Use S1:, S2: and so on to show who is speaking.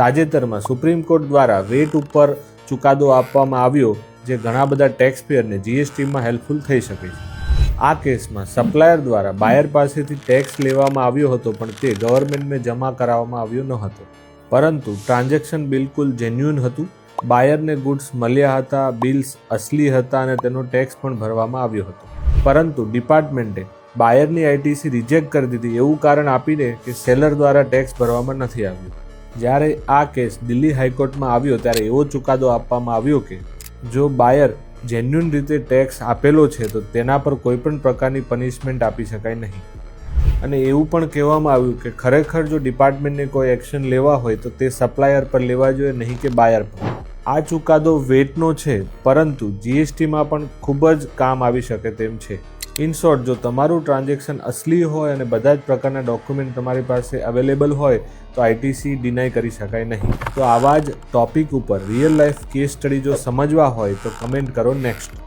S1: તાજેતરમાં supreme court દ્વારા wet ઉપર ચુકાદો આપવામાં આવ્યો, જે ઘણા બધા ટેક્સ પેયરને જીએસટીમાં હેલ્પફુલ થઈ શકે છે. આ કેસમાં સપ્લાયર દ્વારા બાયર પાસેથી ટેક્સ લેવામાં આવ્યો હતો, પણ તે ગવર્મેન્ટને જમા કરાવવામાં આવ્યો ન હતો. પરંતુ ટ્રાન્ઝેક્શન બિલકુલ જેન્યુઅન હતું. બાયરને ગુડ્સ મળ્યા હતા બિલ્સ અસલી હતા અને તેનો ટેક્સ પણ ભરવામાં આવ્યો હતો. પરંતુ ડિપાર્ટમેન્ટે બાયરની આઈટીસી રિજેક્ટ કરી દીધી, એવું કારણ આપીને કે સેલર દ્વારા ટેક્સ ભરવામાં નથી આવ્યું. જ્યારે આ કેસ દિલ્હી હાઈકોર્ટમાં આવ્યો ત્યારે એવો ચુકાદો આપવામાં આવ્યો કે જો બાયર જેન્યુન રીતે ટેક્સ આપેલો છે તો તેના પર કોઈપણ પ્રકારની પનિશમેન્ટ આપી શકાય નહીં. અને એવું પણ કહેવામાં આવ્યું કે ખરેખર જો ડિપાર્ટમેન્ટને કોઈ એક્શન લેવા હોય તો તે સપ્લાયર પર લેવા જોઈએ, નહીં કે બાયર પર. આ ચુકાદો વેટનો છે, પરંતુ જીએસટીમાં પણ ખૂબ જ કામ આવી શકે તેમ છે. ઇન શોર્ટ જો તમારું ટ્રાન્ઝેક્શન અસલી હોય અને બધા જ પ્રકારના ડોક્યુમેન્ટ તમારી પાસે અવેલેબલ હોય, તો આઈટીસી ડિનાય કરી શકાય નહીં. તો આવા જ ટોપિક ઉપર રિયલ લાઈફ કેસ સ્ટડી જો સમજવા હોય, તો કમેન્ટ કરો નેક્સ્ટ